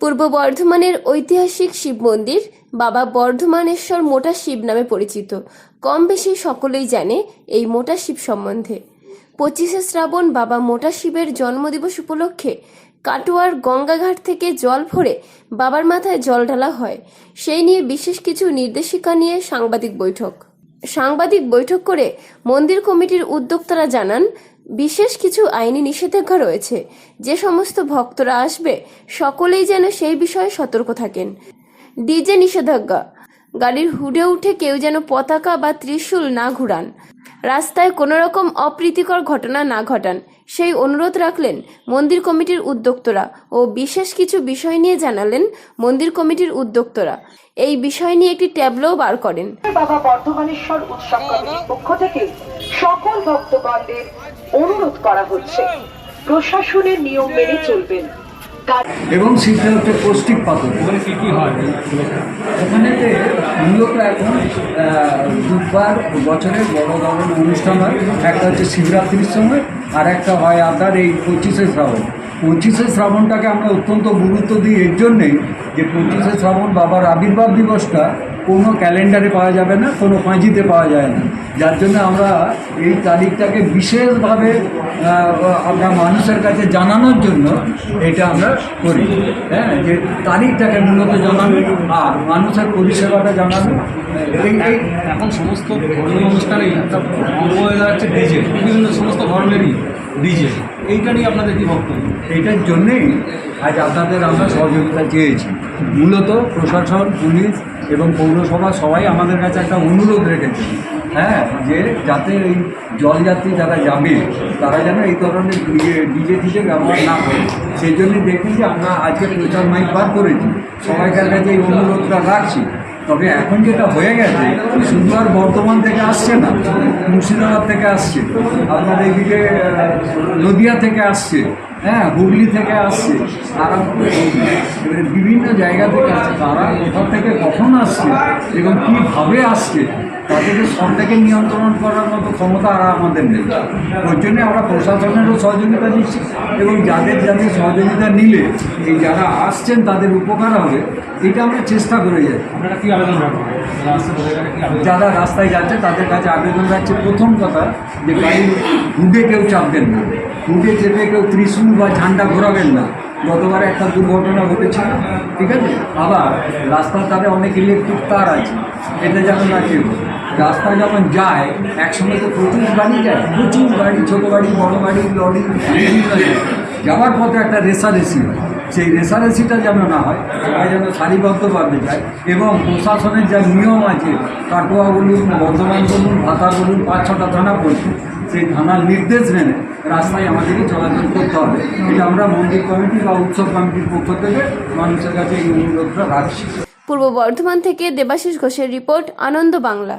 পূর্ব বর্ধমানের ঐতিহাসিক শিব মন্দির বাবা বর্ধমানেশ্বর মোটা শিব নামে পরিচিত। কম বেশি সকলেই জানে এই মোটা শিব সম্বন্ধে। পঁচিশে শ্রাবণ বাবা মোটা শিবের জন্মদিবস উপলক্ষে কাটোয়ার গঙ্গাঘাট থেকে জল ভরে বাবার মাথায় জল ঢালা হয়। সেই নিয়ে বিশেষ কিছু নির্দেশিকা নিয়ে সাংবাদিক বৈঠক। সাংবাদিক বৈঠক করে মন্দির কমিটির উদ্যোক্তারা জানান বিশেষ কিছু আইনি নিষেধাজ্ঞা রয়েছে। যে সমস্ত ভক্তরা আসবে, সকলেই যেন সেই বিষয়ে সতর্ক থাকেন। ডিজে নিষেধাজ্ঞা। গাড়ির হুডে উঠে কেউ যেন পতাকা বা ত্রিশূল না ঘুরান। রাস্তায় কোনো রকম অপ্রীতিকর ঘটনা না ঘটান। সেই অনুরোধ রাখলেন মন্দির কমিটির উদ্যোক্তরা ও বিশেষ কিছু বিষয় নিয়ে জানালেন মন্দির কমিটির উদ্যোক্তরা। এই বিষয় নিয়ে একটি ট্যাবলোও বার করেন। বাবা বর্ধমানেশ্বর উৎসব কমিটির পক্ষ থেকে সকল ভক্তগণদের অনুরোধ করা হচ্ছে প্রশাসনের নিয়ম মেনে চলবেন। এবং শীতটা হচ্ছে পৌষ্টিক পাথর। ওখানে কি কি হয়? ওখানেতে মূলত এখন বুধবার দুবার বছরে বড় ধরনের অনুষ্ঠান হয়। একটা হচ্ছে শিবরাত্রির সময় আর একটা হয় আদার এই পঁচিশে শ্রাবণ। পঁচিশে শ্রাবণটাকে আমরা অত্যন্ত গুরুত্ব দিই এর জন্যেই যে পঁচিশে শ্রাবণ বাবার আবির্ভাব দিবসটা কোনো ক্যালেন্ডারে পাওয়া যাবে না, কোনো পাঁজিতে পাওয়া যায় না। যার জন্য আমরা এই তারিখটাকে বিশেষভাবে আমরা মানুষের কাছে জানানোর জন্য এটা আমরা করি। হ্যাঁ যে তারিখটাকে মূলত জানানো আর মানুষের পরিষেবাটা জানানো। এখন সমস্ত ধর্মীয় অনুষ্ঠানেই একটা অঙ্গ হয়ে যাচ্ছে ডিজে, বিভিন্ন সমস্ত ধর্মেরই। ডিজে এইটা নিয়ে আপনাদের কি বক্তব্য? এইটার জন্যেই আজ আপনাদের আমরা সহযোগিতা চেয়েছি। মূলত প্রশাসন পুলিশ এবং পৌরসভা সবাই আমাদের কাছে একটা অনুরোধ রেখেছে। হ্যাঁ যে যাতে এই জলযাত্রী যারা যাবে তারা যেন এই ধরনের ডিজে ডিজে ফিজে ব্যবহার না করে। সেই জন্যই দেখি যে আমরা আজকে প্রচার মাইক বার করেছি। সবাইকার কাছে এই অনুরোধটা রাখছি। তবে এখন যেটা হয়ে গেছে শুধু আর বর্তমান থেকে আসছে না, মুর্শিদাবাদ থেকে আসছে, আপনার এইদিকে নদিয়া থেকে আসছে হ্যাঁ হুগলি থেকে আসছে তারা এবারে বিভিন্ন জায়গা থেকে আসছে, তারা কোথা থেকে কখন আসছে এবং কীভাবে আসছে তাদেরকে সব থেকে নিয়ন্ত্রণ করার মতো ক্ষমতা আর আমাদের নেই। ওই জন্যে আমরা প্রশাসনেরও সহযোগিতা দিচ্ছি এবং যাদের যাদের সহযোগিতা নিলে এই যারা আসছেন তাদের উপকার হবে এটা আমরা চেষ্টা করে যাই। যারা রাস্তায় যাচ্ছে তাদের কাছে আবেদন রাখছে। প্রথম কথা যে গাড়ি হুডে কেউ চাপবেন না। হুডে চেপে কেউ ত্রিশূল বা ঝান্ডা ঘোরাবেন না। গতবার একটা দুর্ঘটনা ঘটেছে ঠিক আছে? আবার রাস্তার ধারে অনেক ইলেকট্রিক তার আছে। এটা যেন না কেউ রাস্তায় যখন যায়, একসঙ্গে তো প্রচুর গাড়ি যায়। প্রচুর গাড়ি, ছোটো গাড়ি, বড় গাড়ি, লরি যাওয়ার পথে একটা রেসারেসি হয়। সেই রেসারেসিটা যেন না হয় সবাই যেন সারিবদ্ধভাবে যায় এবং প্রশাসনের যা নিয়ম আছে কাটোয়া বলুন বর্ধমান বলুন ভাতা বলুন পাঁচ ছটা থানা পড়ছে। সেই থানার নির্দেশ মেনে রাস্তায় আমাদেরকে চলাচল করতে হবে। এটা আমরা মন্দির কমিটি বা উৎসব কমিটির পক্ষ থেকে মানুষের কাছে এই অনুরোধটা রাখছি। পূর্ব বর্ধমান থেকে দেবাশিস ঘোষের রিপোর্ট, আনন্দ বাংলা।